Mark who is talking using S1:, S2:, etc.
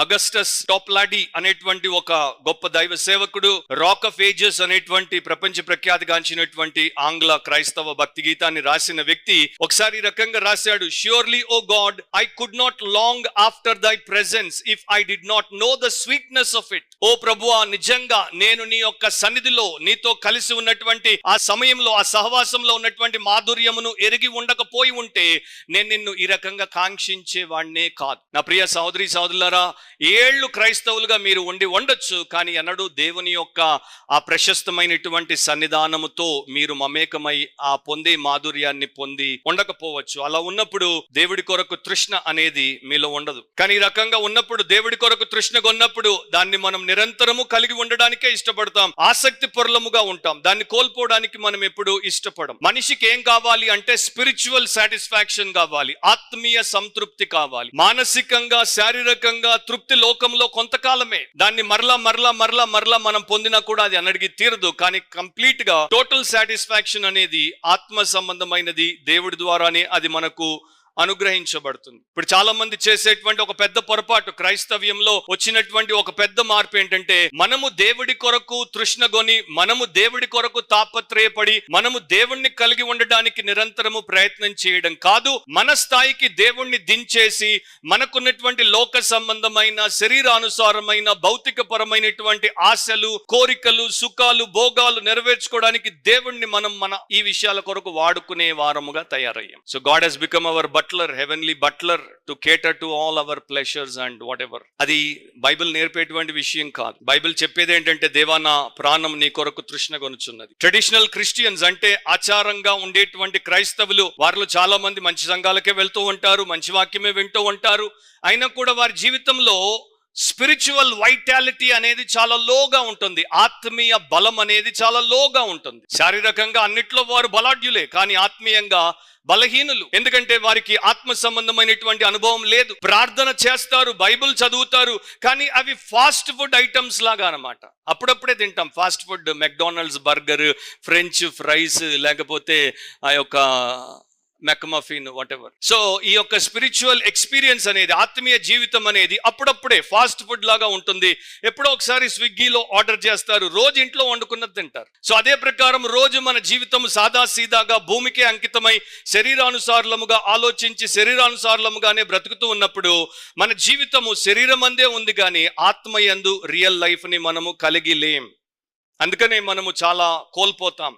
S1: Augustus టోప్లాడి అనేటువంటి ఒక గొప్ప దైవ సేవకుడు రాక్ ఆఫ్ ఏజెస్ అనేటువంటి ప్రపంచ ప్రఖ్యాతిగాంచినటువంటి ఆంగ్ల క్రైస్తవ భక్తి గీతాన్ని రాసిన వ్యక్తి ఒకసారి రకంగా రాశాడు surely O God I could not long after thy presence if I did not know the sweetness of it O ప్రభువా నిజంగా నేను నీ యొక్క సన్నిధిలో నీతో కలిసి ఉన్నటువంటి ఆ సమయంలో ఆ సహవాసంలో ఉన్నటువంటి మాధుర్యమును ఎరిగి ఉండకపోయి ఉంటే నేను నిన్ను ఈ రకంగా కాంక్షించే వాణ్ణే కాదు. నా ప్రియ సహోదరి సహోదరులారా ఏళ్ళు క్రైస్తవులుగా మీరు ఉండి ఉండొచ్చు కానీ ఎన్నడూ దేవుని యొక్క ఆ ప్రశస్తమైనటువంటి సన్నిధానముతో మీరు మమేకమై ఆ పొందే మాధుర్యాన్ని పొంది ఉండకపోవచ్చు. అలా ఉన్నప్పుడు దేవుడి కొరకు తృష్ణ అనేది మీలో ఉండదు. కానీ ఈ రకంగా ఉన్నప్పుడు దేవుడి కొరకు తృష్ణ కొన్నప్పుడు దాన్ని మనం నిరంతరము కలిగి ఉండడానికే ఇష్టపడతాం. ఆసక్తి పొరలముగా ఉంటాం. దాన్ని కోల్పోవడానికి మనం ఎప్పుడు ఇష్టపడం. మనిషికి ఏం కావాలి అంటే స్పిరిచువల్ సాటిస్ఫాక్షన్ కావాలి. ఆత్మీయ సంతృప్తి కావాలి. మానసికంగా శారీరకంగా తృప్తి లోకంలో కొంతకాలమే. దాన్ని మరలా మరలా మరలా మరలా మనం పొందినా కూడా అది అనడిగి తీరదు. కానీ కంప్లీట్గా టోటల్ సాటిస్ఫాక్షన్ అనేది ఆత్మ సంబంధమైనది దేవుడి ద్వారానే అది మనకు అనుగ్రహించబడుతుంది. ఇప్పుడు చాలా మంది చేసేటువంటి ఒక పెద్ద పొరపాటు క్రైస్తవ్యంలో వచ్చినటువంటి ఒక పెద్ద మార్పు ఏంటంటే మనము దేవుడి కొరకు తృష్ణగొని మనము దేవుడి కొరకు తాపత్రయపడి మనము దేవుణ్ణి కలిగి ఉండడానికి నిరంతరము ప్రయత్నం చేయడం కాదు. మన స్థాయికి దేవుణ్ణి దించేసి మనకున్నటువంటి లోక సంబంధమైన శరీరానుసారమైన భౌతిక పరమైనటువంటి ఆశలు కోరికలు సుఖాలు భోగాలు నెరవేర్చుకోవడానికి దేవుణ్ణి మనం మన ఈ విషయాల కొరకు వాడుకునే వారముగా తయారయ్యాం. So God he's become our butler heavenly butler to cater to all our pleasures and whatever అది బైబిల్ నేర్పేటువంటి విషయం కాదు. బైబిల్ చెప్పేది ఏంటంటే దేవా నా ప్రాణం నీ కొరకు తృష్ణ కొనుచున్నది ట్రెడిషనల్ క్రిస్టియన్స్ అంటే ఆచారంగా ఉండేటువంటి క్రైస్తవులు వారిలో చాలా మంది మంచి సంఘాలకే వెళ్తూ ఉంటారు మంచి వాక్యమే వింటూ ఉంటారు. అయినా కూడా వారి జీవితంలో స్పిరిచువల్ వైటాలిటీ అనేది చాలా లోగా ఉంటుంది. ఆత్మీయ బలం అనేది చాలా లోగా ఉంటుంది. శారీరకంగా అన్నిట్లో వారు బలాఢ్యులే కానీ ఆత్మీయంగా బలహీనులు. ఎందుకంటే వారికి ఆత్మ సంబంధమైనటువంటి అనుభవం లేదు. ప్రార్థన చేస్తారు బైబిల్ చదువుతారు కానీ అవి ఫాస్ట్ ఫుడ్ ఐటమ్స్ లాగా అనమాట అప్పుడప్పుడే తింటాం. Fast food McDonald's burger french fries లేకపోతే ఆ యొక్క మెక్మఫిన్ వాట్ ఎవర్ సో ఈ యొక్క స్పిరిచువల్ ఎక్స్పీరియన్స్ అనేది ఆత్మీయ జీవితం అనేది అప్పుడప్పుడే ఫాస్ట్ ఫుడ్ లాగా ఉంటుంది. ఎప్పుడో ఒకసారి స్విగ్గీలో ఆర్డర్ చేస్తారు. రోజు ఇంట్లో వండుకున్నది తింటారు. సో అదే ప్రకారం రోజు మన జీవితం సాదా సీదాగా భూమికే అంకితమై శరీరానుసారులముగా ఆలోచించి శరీరానుసారులముగానే బ్రతుకుతూ ఉన్నప్పుడు మన జీవితము శరీరం అందే ఉంది కానీ ఆత్మయందు రియల్ లైఫ్ని మనము కలిగి లేం. అందుకనే మనము చాలా కోల్పోతాం.